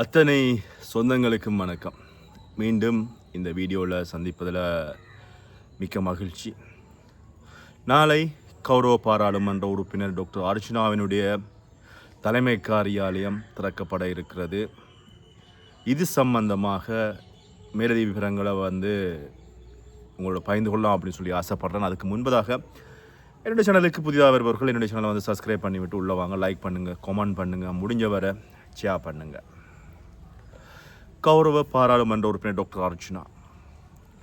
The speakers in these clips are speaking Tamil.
அத்தனை சொந்தங்களுக்கும் வணக்கம். மீண்டும் இந்த வீடியோவில் சந்திப்பதில் மிக்க மகிழ்ச்சி. நாளை கௌரவ பாராளுமன்ற உறுப்பினர் டாக்டர் அர்ச்சனாவினுடைய தலைமை காரியாலயம் திறக்கப்பட இருக்கிறது. இது சம்பந்தமாக மேலதி விவரங்களை வந்து உங்களோட பயந்து கொள்ளலாம் அப்படின்னு சொல்லி ஆசைப்படுறேன். அதுக்கு முன்பதாக என்னுடைய சேனலுக்கு புதிதாக வருபவர்கள் என்னுடைய சேனலை வந்து சப்ஸ்கிரைப் பண்ணிவிட்டு உள்ளே வாங்க. லைக் பண்ணுங்கள் கமெண்ட் பண்ணுங்கள் முடிஞ்ச வரை ஷேர் பண்ணுங்கள் கௌரவ பாராளுமன்ற உறுப்பினர் டாக்டர் அர்ஜுனா.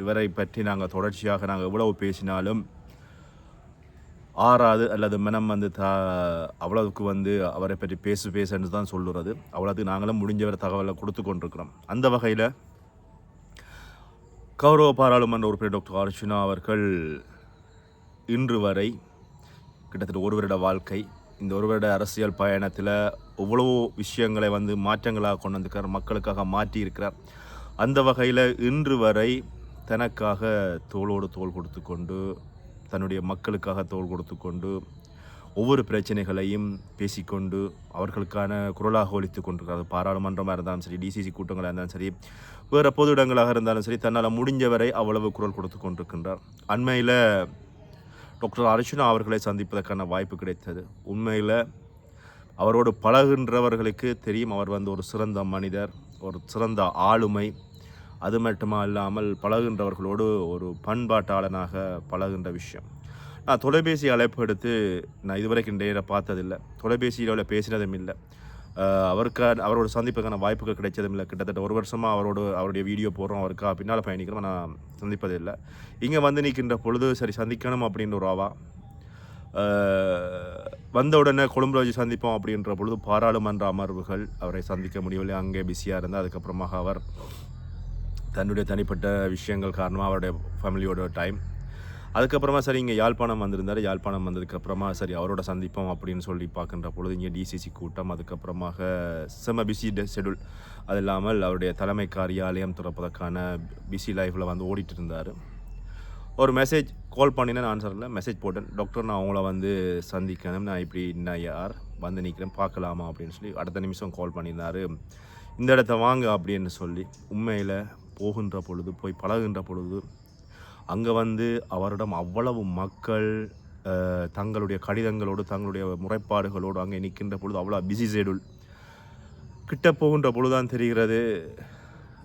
இவரை பற்றி நாங்கள் தொடர்ச்சியாக நாங்கள் எவ்வளவு பேசினாலும் ஆறாது அல்லது மனம் வந்து த அவ்வளவுக்கு வந்து அவரை பற்றி பேசு பேசுன்னு தான் சொல்லுறது. அவ்வளோத்துக்கு நாங்களும் முடிஞ்சவரை தகவலை கொடுத்து கொண்டிருக்கிறோம். அந்த வகையில் கௌரவ பாராளுமன்ற உறுப்பினர் டாக்டர் அர்ஜுனா அவர்கள் இன்று வரை கிட்டத்தட்ட ஒரு வருட வாழ்க்கை இந்த ஒரு வருட அரசியல் பயணத்தில் எவ்வளவோ விஷயங்களை வந்து மாற்றங்களாக கொண்டு வந்திருக்கிறார் மக்களுக்காக மாற்றி இருக்கிறார் அந்த வகையில் இன்று வரை தனக்காக தோளோடு தோல் கொடுத்து கொண்டு தன்னுடைய மக்களுக்காக தோல் கொடுத்து கொண்டு ஒவ்வொரு பிரச்சனைகளையும் பேசிக்கொண்டு அவர்களுக்கான குரலாக ஒழித்து கொண்டிருக்கிறார். பாராளுமன்றமாக இருந்தாலும் சரி டிசிசி கூட்டங்களாக இருந்தாலும் சரி வேறு பொது இடங்களாக இருந்தாலும் சரி தன்னால் முடிஞ்சவரை அவ்வளவு குரல் கொடுத்து கொண்டிருக்கின்றார். அண்மையில் டாக்டர் அர்ச்சனா அவர்களை சந்திப்பதற்கான வாய்ப்பு கிடைத்தது. உண்மையில் அவரோடு பழகுகின்றவர்களுக்கு தெரியும் அவர் வந்து ஒரு சிறந்த மனிதர் ஒரு சிறந்த ஆளுமை. அது மட்டுமா இல்லாமல் பழகுகின்றவர்களோடு ஒரு பண்பாட்டாளனாக பழகுகின்ற விஷயம். நான் தொலைபேசி அழைப்பு எடுத்து நான் இதுவரைக்கும் நேராக பார்த்ததில்லை. தொலைபேசியில் பேசினதும் இல்லை. அவருக்கு அவரோட சந்திப்புக்கான வாய்ப்புகள் கிடைச்சதும் இல்லை கிட்டத்தட்ட ஒரு வருஷமாக அவரோட அவருடைய வீடியோ போடுறோம் அவருக்கா. பின்னால் பயணிக்கிறோம். நான் சந்திப்பது இல்லை. இங்கே வந்து நிற்கின்ற பொழுது சரி சந்திக்கணும் அப்படின்ற ஒரு ஆவா. வந்த உடனே கொழும்புல வச்சு சந்திப்போம் அப்படின்ற பொழுது பாராளுமன்ற அமர்வுகள் அவரை சந்திக்க முடியவில்லை. அங்கே பிஸியாக இருந்தால் அதுக்கப்புறமாக அவர் தன்னுடைய தனிப்பட்ட விஷயங்கள் காரணமாக அவருடைய ஃபேமிலியோட டைம் அதுக்கப்புறமா சரி இங்கே யாழ்ப்பாணம் வந்திருந்தார். யாழ்ப்பாணம் வந்ததுக்கப்புறமா சரி அவரோட சந்திப்போம் அப்படின்னு சொல்லி பார்க்கின்ற பொழுது இங்கே டிசிசி கூட்டம் அதுக்கப்புறமாக செம பிஸி ஷெடியூல் அது இல்லாமல் அவருடைய தலைமை காரியாலயம் திறப்பதற்கான பிஸி லைஃப்பில் வந்து ஓடிட்டு இருந்தார். ஒரு மெசேஜ் கால் பண்ணினேன் ஆன்சரில் மெசேஜ் போட்டேன். டாக்டர் நான் அவங்கள வந்து சந்திக்கணும். நான் இப்படி நான் யார்? வந்து நிற்கிறேன் பார்க்கலாமா? அப்படின்னு சொல்லி அடுத்த நிமிஷம் கால் பண்ணியிருந்தார். இந்த இடத்த வாங்க அப்படின்னு சொல்லி உண்மையில் போகின்ற பொழுது போய் பழகுகின்ற பொழுது அங்கே வந்து அவரிடம் அவ்வளவு மக்கள் தங்களுடைய கடிதங்களோடு தங்களுடைய முறைப்பாடுகளோடு அங்கே நிற்கின்ற பொழுது அவ்வளோ பிஸி ஷெடியூல் கிட்ட போகின்ற பொழுதுதான் தெரிகிறது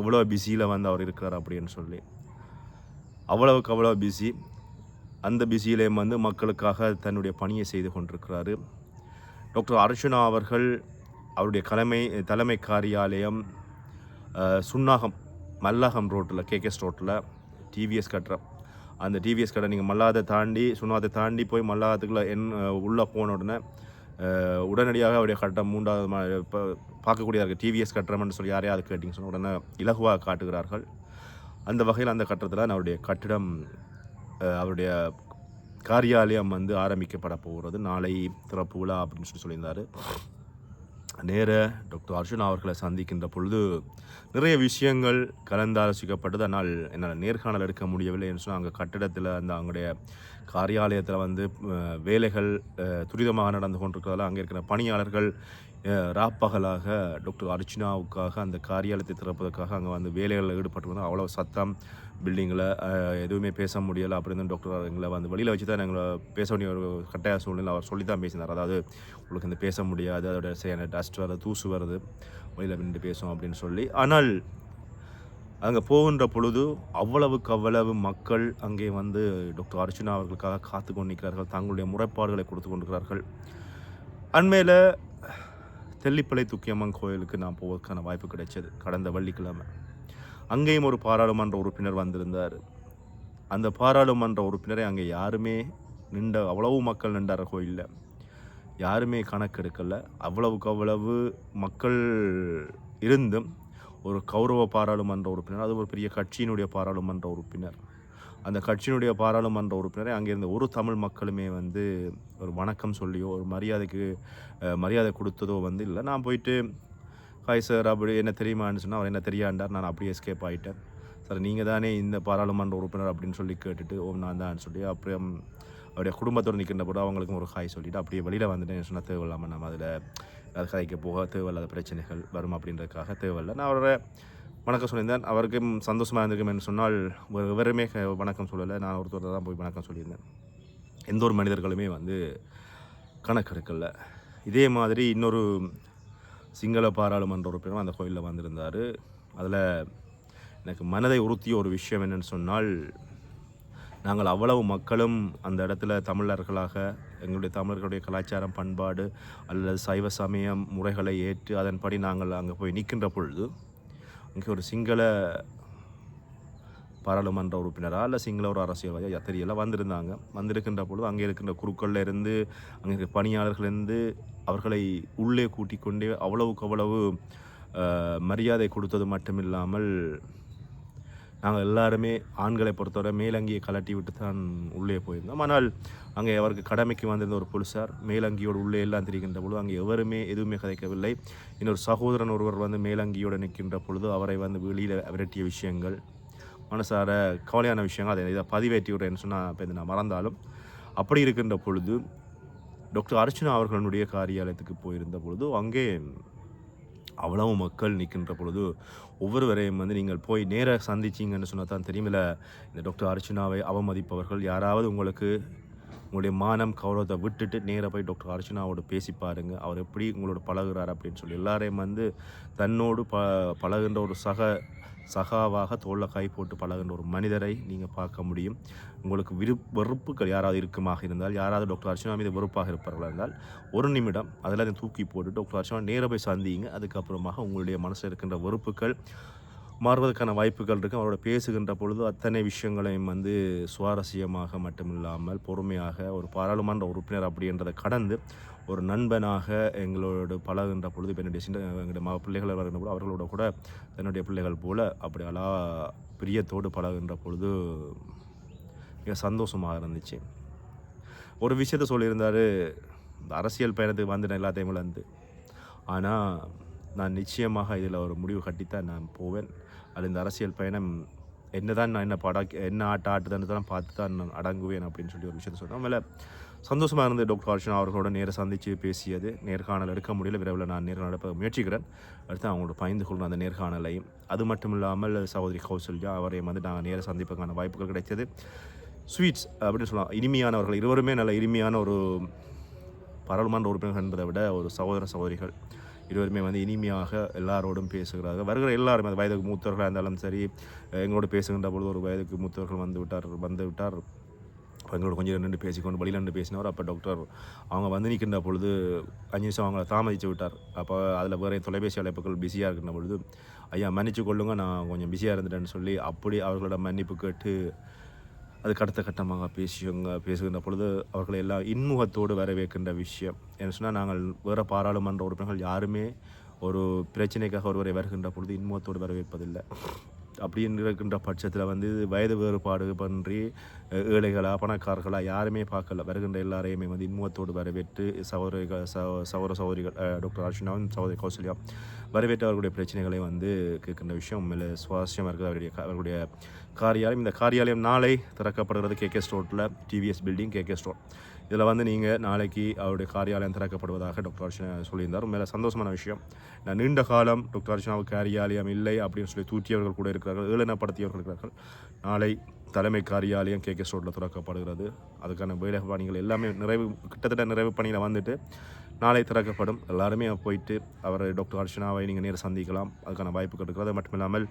எவ்வளோ பிஸியில் வந்து அவர் இருக்கிறார் அப்படின்னு சொல்லி. அவ்வளவுக்கு அவ்வளோ பிஸி அந்த பிஸியிலேயும் வந்து மக்களுக்காக தன்னுடைய பணியை செய்து கொண்டிருக்கிறாரு. டாக்டர் அர்ஷனா அவர்கள் அவருடைய தலைமை தலைமை காரியாலயம் சுன்னாகம் மல்லாகம் ரோட்டில் கேகேஎஸ் ரோட்டில் டிவிஎஸ் கட்டுற. அந்த டிவிஎஸ் கடை நீங்கள் மல்லாதை தாண்டி சுனாதை தாண்டி போய் மல்லாதத்துக்குள்ளே என் உள்ளே போன உடனே உடனடியாக அவருடைய கட்டம் மூன்றாவது மா- இப்போ பார்க்கக்கூடியதாக இருக்குது டிவிஎஸ் கட்டுறம்னு சொல்லி யாரையாவது கேட்டிங்க சொன்ன உடனே இலகுவாக காட்டுகிறார்கள். அந்த வகையில் அந்த கட்டத்தில் அவருடைய கட்டிடம் அவருடைய காரியாலயம் வந்து ஆரம்பிக்கப்பட போகிறது. நாளை திறப்பு விழா அப்படின்னு சொல்லி சொல்லியிருந்தார். நேர டாக்டர் அர்ஜுன் அவர்களை சந்திக்கின்ற பொழுது நிறைய விஷயங்கள் கலந்தாலோசிக்கப்பட்டது ஆனால் என்னால் நேர்காணல் எடுக்க முடியவில்லை என்று சொன்னால் அங்கே கட்டிடத்தில் அந்த அவங்களுடைய காரியாலயத்தில் வந்து வேலைகள் துரிதமாக நடந்து கொண்டிருக்கிறதால அங்கே இருக்கிற பணியாளர்கள் ராப்பகலாக டாக்டர் அர்ச்சனாவுக்காக அந்த காரியாலயத்தை திறப்பதற்காக அங்கே வந்து வேலைகளில் ஈடுபட்டு அவ்வளோ சத்தம் பில்டிங்கில் எதுவுமே பேச முடியலை. அப்படின்னு டாக்டர் எங்களை வந்து வெளியில் வச்சு தான் எங்களை பேச வேண்டிய ஒரு கட்டாய சூழ்நிலை அவர் சொல்லி தான் பேசினார். அதாவது உங்களுக்கு இந்த பேச முடியாது. அதோட சேன டஸ்ட் வருது தூசு வருது. வெளியில் நின்று பேசும் அப்படின்னு சொல்லி. ஆனால் அங்கே போகின்ற பொழுது அவ்வளவுக்கு அவ்வளவு மக்கள் அங்கே வந்து டாக்டர் அர்ஜுனா அவர்களுக்காக காத்து கொண்டு நிற்கிறார்கள் தங்களுடைய முறைப்பாடுகளை கொடுத்து கொண்டிருக்கிறார்கள். அண்மையில் தெல்லிப்பளை துக்கியம்மன் கோயிலுக்கு நான் போவதற்கான வாய்ப்பு கிடைச்சது. கடந்த வெள்ளிக்கிழமை. அங்கேயும் ஒரு பாராளுமன்ற உறுப்பினர் வந்திருந்தார். அந்த பாராளுமன்ற உறுப்பினரை அங்கே யாருமே நின்ற அவ்வளவு மக்கள் நின்றார் கோயிலில் யாருமே கணக்கெடுக்கல. அவ்வளவுக்கு அவ்வளவு மக்கள் இருந்தும் ஒரு கௌரவ பாராளுமன்ற உறுப்பினர் அது ஒரு பெரிய கட்சியினுடைய பாராளுமன்ற உறுப்பினர். அந்த கட்சியினுடைய பாராளுமன்ற உறுப்பினரை அங்கே இருந்த ஒரு தமிழ் மக்களுமே வந்து ஒரு வணக்கம் சொல்லியோ ஒரு மரியாதைக்கு மரியாதை கொடுத்ததோ வந்து இல்லை. நான் போயிட்டு ஹாய் சார் அப்படி என்ன தெரியுமான்னு சொன்னால் அவர் என்ன தெரியாண்டார் நான் அப்படியே எஸ்கேப் ஆகிட்டேன் சார் நீங்கள் தானே இந்த பாராளுமன்ற உறுப்பினர் அப்படின்னு சொல்லி கேட்டுட்டு ஓ நான் தான் சொல்லி அப்புறம் அவருடைய குடும்பத்தோடு நிற்கின்ற போது அவங்களுக்கும் ஒரு ஹாய் சொல்லிவிட்டு அப்படியே வெளியில் வந்துட்டேன் சொன்னால் தேவையில்லாமல் நம்ம அதில் அது கதைக்க போக தேவையில்லாத பிரச்சனைகள் வரும் அப்படின்றதுக்காக தேவையில்லை. நான் அவரை வணக்கம் சொல்லியிருந்தேன். அவருக்கும் சந்தோஷமாக இருந்திருக்கும் சொன்னால் ஒரு எவருமே வணக்கம் சொல்லலை. நான் ஒருத்தர் தான் போய் வணக்கம் சொல்லியிருந்தேன். எந்த ஒரு மனிதர்களுமே வந்து கணக்கெடுக்கல. இதே மாதிரி இன்னொரு சிங்கள பாராளுமன்ற உறுப்பினரும் அந்த கோயிலில் வந்திருந்தார். அதில் எனக்கு மனதை உறுத்திய ஒரு விஷயம் என்னன்னு சொன்னால் நாங்கள் அவ்வளவு மக்களும் அந்த இடத்துல தமிழர்களாக எங்களுடைய தமிழர்களுடைய கலாச்சாரம் பண்பாடு அல்லது சைவ சமயம் முறைகளை ஏற்று அதன்படி நாங்கள் அங்கே போய் நிற்கின்ற பொழுது அங்கே ஒரு சிங்கள பாராளுமன்ற உறுப்பினராக இல்லை சிங்கள ஒரு அரசியல்வாதியாக தெரியல. வந்திருந்தாங்க. வந்திருக்கின்ற பொழுது அங்கே இருக்கின்ற குருக்கள்ல இருந்து அங்கே இருக்க பணியாளர்களிருந்து அவர்களை உள்ளே கூட்டிக் கொண்டே அவ்வளவுக்கு அவ்வளவு மரியாதை கொடுத்தது மட்டுமில்லாமல் நாங்கள் எல்லாருமே ஆண்களை பொறுத்தவரை மேலங்கியை கலட்டி விட்டு தான் உள்ளே போயிருந்தோம். ஆனால் அங்கே அவருக்கு கடமைக்கு வந்திருந்த ஒரு போலீசார் மேலங்கியோடு உள்ளே எல்லாம் தெரிகின்ற பொழுது அங்கே எவருமே எதுவுமே கதைக்கவில்லை. இன்னொரு சகோதரன் ஒருவர் வந்து மேலங்கியோடு நிற்கின்ற பொழுது அவரை வந்து வெளியில் விரட்டிய விஷயங்கள் மனசார கவலையான விஷயங்கள் அதை இதை பதிவேற்றி விடுறேன்னு சொன்னால் இப்போ நான் மறந்தாலும் அப்படி இருக்கின்ற பொழுது டாக்டர் அர்ச்சனா அவர்களுடைய காரியாலயத்துக்கு போயிருந்த பொழுது அங்கே அவ்வளவு மக்கள் நிற்கின்ற பொழுது ஒவ்வொருவரையும் வந்து நீங்கள் போய் நேராக சந்திச்சிங்கன்னு சொன்னால் தான் தெரியுமில்ல இந்த டாக்டர் அர்ச்சனாவை அவமதிப்பவர்கள் யாராவது உங்களுக்கு உங்களுடைய மானம் கௌரவத்தை விட்டுட்டு நேராக போய் டாக்டர் அர்ச்சனாவோட பேசி பாருங்க. அவர் எப்படி உங்களோட பழகுறார் அப்படின்னு சொல்லி. எல்லாரையும் வந்து தன்னோடு ப பழகுன்ற ஒரு சக சகாவாக தோளில் கை போட்டு பழகுன்ற ஒரு மனிதரை நீங்கள் பார்க்க முடியும். உங்களுக்கு விரு வெறுப்புகள் யாராவது இருக்குமாக இருந்தால் யாராவது டாக்டர் அர்ச்சனா மீது வெறுப்பாக இருப்பார்கள் இருந்தால் ஒரு நிமிடம் அதில் அதை தூக்கி போட்டு டாக்டர் அர்ச்சனா நேராக போய் சந்திங்க அதுக்கப்புறமாக உங்களுடைய மனசில் இருக்கின்ற வெறுப்புகள் மாறுவதற்கான வாய்ப்புகள் இருக்குது அவரோட பேசுகின்ற பொழுது அத்தனை விஷயங்களையும் வந்து சுவாரஸ்யமாக மட்டுமில்லாமல் பொறுமையாக ஒரு பாராளுமன்ற உறுப்பினர் அப்படின்றதை கடந்து ஒரு நண்பனாக எங்களோடு பழகுகின்ற பொழுது இப்போ என்னுடைய சின்ன எங்களுடைய ம பிள்ளைகள் வருகின்ற பொழுது அவர்களோட கூட தன்னுடைய பிள்ளைகள் போல அப்படி அலா பிரியத்தோடு பழகுகின்ற பொழுது மிக சந்தோஷமாக இருந்துச்சு. ஒரு விஷயத்த சொல்லியிருந்தார். இந்த அரசியல் பயணத்துக்கு வந்து எல்லாத்தையும் இழந்து. ஆனால் நான் நிச்சயமாக இதில் ஒரு முடிவு கட்டித்தான் நான் போவேன். அது இந்த அரசியல் பயணம் என்னதான் நான் என்ன படா என்ன ஆட்ட ஆட்டுதான் பார்த்து தான் நான் அடங்குவேன் அப்படின்னு சொல்லி ஒரு விஷயத்த சொன்னேன் மேலே சந்தோஷமாக இருந்து டாக்டர் அர்ச்சனா அவர்களோட நேர சந்தித்து பேசியது. நேர்காணல் எடுக்க முடியல. விரைவில் நான் நேர்காணல் எடுப்ப முயற்சிக்கிறேன். அடுத்து அவங்களோட பயந்து கொள்ளும் அந்த நேர்காணலையும் அது மட்டும் இல்லாமல் சகோதரி கௌசல்யா அவரையும் வந்து நாங்கள் நேர சந்திப்புக்கான வாய்ப்புகள் கிடைத்தது. ஸ்வீட்ஸ் அப்படின்னு சொல்லலாம். இனிமையானவர்கள் இருவருமே நல்ல இனிமையான ஒரு பாராளுமன்ற உறுப்பினர்கள் என்பதை விட ஒரு சகோதர சகோதரிகள் இருவருமே வந்து இனிமையாக எல்லாரோடும் பேசுகிறார்கள். வருகிற எல்லாருமே அது வயதுக்கு மூத்தவர்களாக இருந்தாலும் சரி எங்களோட பேசுகின்ற பொழுது ஒரு வயதுக்கு மூத்தவர்கள் வந்து விட்டார் வந்து விட்டார். எங்களோட கொஞ்சம் நின்று பேசிக்கொண்டு வழியில் நின்று பேசினவர் அப்போ டாக்டர் அவங்க வந்து நிற்கின்ற பொழுது அஞ்சு நிமிஷம் அவங்கள தாமதித்து விட்டார். அப்போ அதில் வேறு தொலைபேசி அழைப்புகள் பிஸியாக இருக்கின்ற பொழுது ஐயா மன்னிச்சு கொள்ளுங்க நான் கொஞ்சம் பிஸியாக இருந்துட்டேன்னு சொல்லி அப்படி அவர்களோட மன்னிப்பு கேட்டு அதுக்கு அடுத்த கட்டமாக பேசியவங்க பேசுகின்ற பொழுது அவர்களை எல்லாம் இன்முகத்தோடு வரவேற்கின்ற விஷயம். என்ன சொன்னால் நாங்கள் வேறு பாராளுமன்ற உறுப்பினர்கள் யாருமே ஒரு பிரச்சனைக்காக ஒருவரை வருகின்ற பொழுது இன்முகத்தோடு வரவேற்பதில்லை. அப்படின்னு இருக்கின்ற பட்சத்தில் வந்து வயது வேறுபாடு பன்றி ஏழைகளா பணக்காரர்களா யாருமே பார்க்கல. வருகின்ற எல்லாரையுமே வந்து இன்முகத்தோடு வரவேற்று சகோதரிகள் சகோதர சகோதரிகள் டாக்டர் அர்ச்சனாவும் சகோதரி கௌசல்யா வரவேற்று அவர்களுடைய பிரச்சனைகளை வந்து கேட்கின்ற விஷயம். மேலே சுவாரஸ்யமாக இருக்குது. அவருடைய அவர்களுடைய காரியாலயம். இந்த காரியாலயம் நாளை திறக்கப்படுகிறது கேகே ஸ்டோரில் டிவிஎஸ் பில்டிங் கேகே ஸ்டோர். இதில் வந்து நீங்கள் நாளைக்கு அவருடைய காரியாலயம் திறக்கப்படுவதாக டாக்டர் அர்ச்சனா சொல்லியிருந்தார். உண்மையில சந்தோஷமான விஷயம். நான் நீண்ட காலம் டாக்டர் அர்ச்சனாவுக்கு காரியாலயம் இல்லை அப்படின்னு சொல்லி தூற்றியவர்கள் கூட இருக்கிறார்கள் ஏளனப்படுத்தியவர்கள் இருக்கிறார்கள். நாளை தலைமை காரியாலயம் கேகே ரோட்டில் திறக்கப்படுகிறது. அதுக்கான வேலை பணிகள் எல்லாமே நிறைவு கிட்டத்தட்ட நிறைவு பணியில் வந்துட்டு நாளை திறக்கப்படும். எல்லாருமே போயிட்டு அவர் டாக்டர் அர்ச்சனாவை நீங்கள் நேரில் சந்திக்கலாம். அதுக்கான வாய்ப்புகள் இருக்கிறது அது மட்டும் இல்லாமல்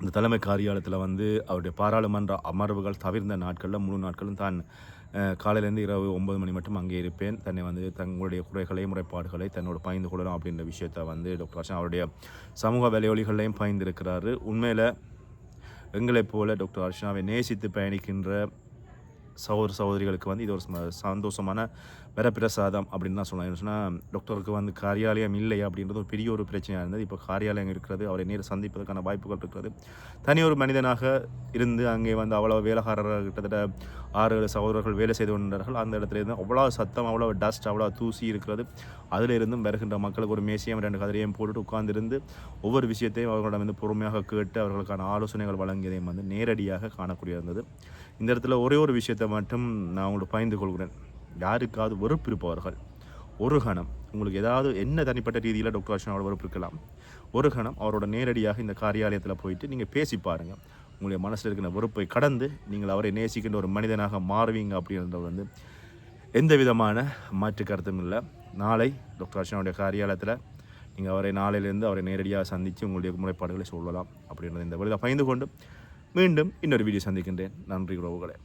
இந்த தலைமை காரியாலயத்தில் வந்து அவருடைய பாராளுமன்ற அமர்வுகள் தவிர்ந்த நாட்களில் முழு நாட்களும் தான் காலையிலேருந்து இரவு ஒம்பது மணி மட்டும் அங்கே இருப்பேன். தன்னை வந்து தங்களுடைய குறைகளை முறைப்பாடுகளை தன்னோட பகிர்ந்து கொள்ளலாம் அப்படின்ற விஷயத்தை வந்து டாக்டர் ஹர்ஷன் அவருடைய சமூக வேலையொலிகளையும் பகிர்ந்திருக்கிறாரு. உண்மையில் எங்களைப் போல டாக்டர் அர்ச்சனாவை நேசித்து பயணிக்கின்ற சகோதர சகோதரிகளுக்கு வந்து இது ஒரு சந்தோஷமான வரப்பிரசாதம் அப்படின்னு தான் சொல்லலாம். சொன்னால் டாக்டருக்கு வந்து காரியாலயம் இல்லை அப்படின்றது ஒரு பெரிய ஒரு பிரச்சனையாக இருந்தது. இப்போ காரியாலயம் இருக்கிறது அவரை நேரில் சந்திப்பதற்கான வாய்ப்புகள் இருக்கிறது. தனி ஒரு மனிதனாக இருந்து அங்கே வந்து அவ்வளோ வேலைக்காரர்கள் கிட்டத்தட்ட ஆறு ஏழு சகோதரர்கள் வேலை செய்து கொண்டார்கள் அந்த இடத்துல இருந்து அவ்வளோ சத்தம் அவ்வளோ டஸ்ட் அவ்வளோ தூசி இருக்கிறது. அதில் இருந்தும் வருகின்ற மக்களுக்கு ஒரு மேசியம் ரெண்டு கதிரையும் போட்டுட்டு உட்கார்ந்திருந்து ஒவ்வொரு விஷயத்தையும் அவர்களிடம் வந்து பொறுமையாக கேட்டு அவர்களுக்கான ஆலோசனைகள் வழங்கியதையும் வந்து நேரடியாக காணக்கூடிய இருந்தது. இந்த இடத்துல ஒரே ஒரு விஷயத்தை மட்டும் நான் உங்களுக்கு பயந்து கொள்கிறேன். யாருக்காவது வெறுப்பு இருப்பவர்கள் ஒரு கணம் உங்களுக்கு ஏதாவது என்ன தனிப்பட்ட ரீதியில் டாக்டர் அர்ச்சனாவோட வெறுப்பு இருக்கலாம் ஒரு கணம் அவரோட நேரடியாக இந்த காரியாலயத்தில் போயிட்டு நீங்கள் பேசி பாருங்கள் உங்களுடைய மனசில் இருக்கிற வெறுப்பை கடந்து நீங்கள் அவரை நேசிக்கின்ற ஒரு மனிதனாக மாறுவீங்க அப்படின்றது வந்து எந்த விதமான மாற்று கருத்தும் இல்லை. நாளை டாக்டர் அர்ச்சனாவுடைய காரியாலயத்தில் நீங்கள் அவரை நாளையிலேருந்து அவரை நேரடியாக சந்தித்து உங்களுடைய முறைப்பாடுகளை சொல்லலாம் அப்படின்றது இந்த வழியில் பயந்து கொண்டு மீண்டும் இன்னொரு வீடியோ சந்திக்கின்றேன். நன்றி உறவுகளே.